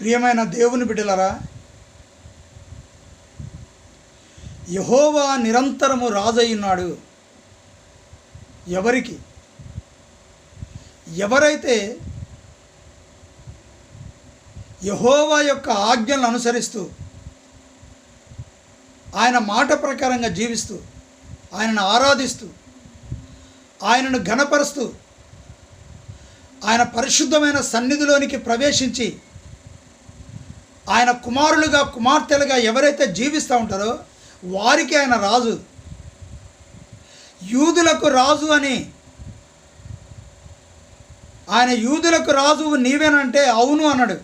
ప్రియమైన దేవుని బిడ్డలరా యహోవా నిరంతరము రాజయ్యున్నాడు ఎవరికి? ఎవరైతే యహోవా యొక్క ఆజ్ఞలను అనుసరిస్తూ ఆయన మాట ప్రకారంగా జీవిస్తూ ఆయనను ఆరాధిస్తూ ఆయనను ఘనపరుస్తూ ఆయన పరిశుద్ధమైన సన్నిధిలోనికి ప్రవేశించి ఆయన కుమారులుగా కుమార్తెలుగా ఎవరైతే జీవిస్తూ ఉంటారో వారికి ఆయన రాజు. యూదులకు రాజు అని. ఆయన యూదులకు రాజు నీవేనంటే అవును అన్నాడు.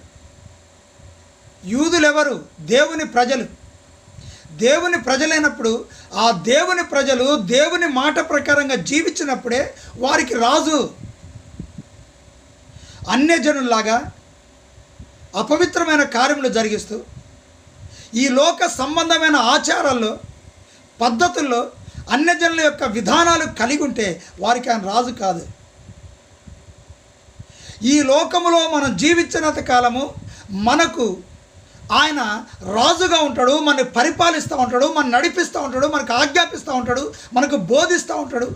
యూదులెవరు? దేవుని ప్రజలు. దేవుని ప్రజలైనప్పుడు ఆ దేవుని ప్రజలు దేవుని మాట ప్రకారంగా జీవించినప్పుడే వారికి రాజు. అన్యజనుల్లాగా అపవిత్రమైన కార్యములు జరిగిస్తూ ఈ లోక సంబంధమైన ఆచారాల్లో పద్ధతుల్లో అన్యజనుల యొక్క విధానాలు కలిగి ఉంటే వారికి ఆయన రాజు కాదు. ఈ లోకములో మనం జీవించినంత కాలము మనకు ఆయన రాజుగా ఉంటాడు మనని పరిపాలిస్తూ ఉంటాడు మనం నడిపిస్తూ ఉంటాడు మనకు ఆజ్ఞాపిస్తూ ఉంటాడు మనకు బోధిస్తూ ఉంటాడు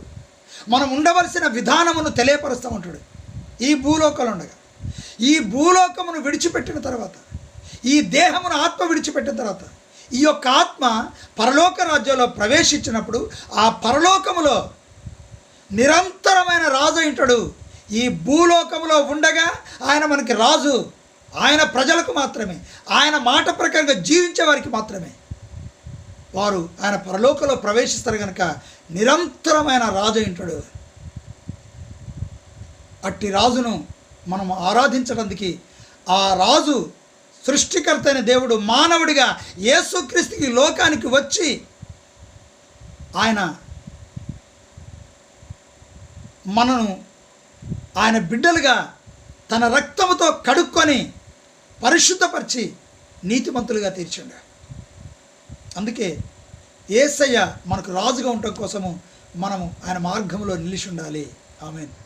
మనం ఉండవలసిన విధానమును తెలియపరుస్తూ ఉంటాడు. ఈ భూలోకంలో ఉండగా. ఈ భూలోకమును విడిచిపెట్టిన తర్వాత ఈ దేహమును ఆత్మ విడిచిపెట్టిన తర్వాత ఈ యొక్క ఆత్మ పరలోక రాజ్యంలో ప్రవేశించినప్పుడు ఆ పరలోకములో నిరంతరమైన రాజు ఇంటాడు. ఈ భూలోకంలో ఉండగా ఆయన మనకి రాజు. ఆయన ప్రజలకు మాత్రమే. ఆయన మాట ప్రకారంగా జీవించే వారికి మాత్రమే. వారు ఆయన పరలోకంలో ప్రవేశిస్తారు కనుక నిరంతరమైన రాజు ఇంటాడు. అట్టి రాజును మనం ఆరాధించడానికి ఆ రాజు సృష్టికర్త అయిన దేవుడు మానవుడిగా యేసుక్రీస్తుకి లోకానికి వచ్చి ఆయన మనను ఆయన బిడ్డలుగా తన రక్తముతో కడుక్కొని పరిశుద్ధపరిచి నీతిమంతులుగా తీర్చిండు. అందుకే ఏసయ్య మనకు రాజుగా ఉండటం కోసము మనము ఆయన మార్గంలో నిలిచి ఉండాలి. ఆమెను.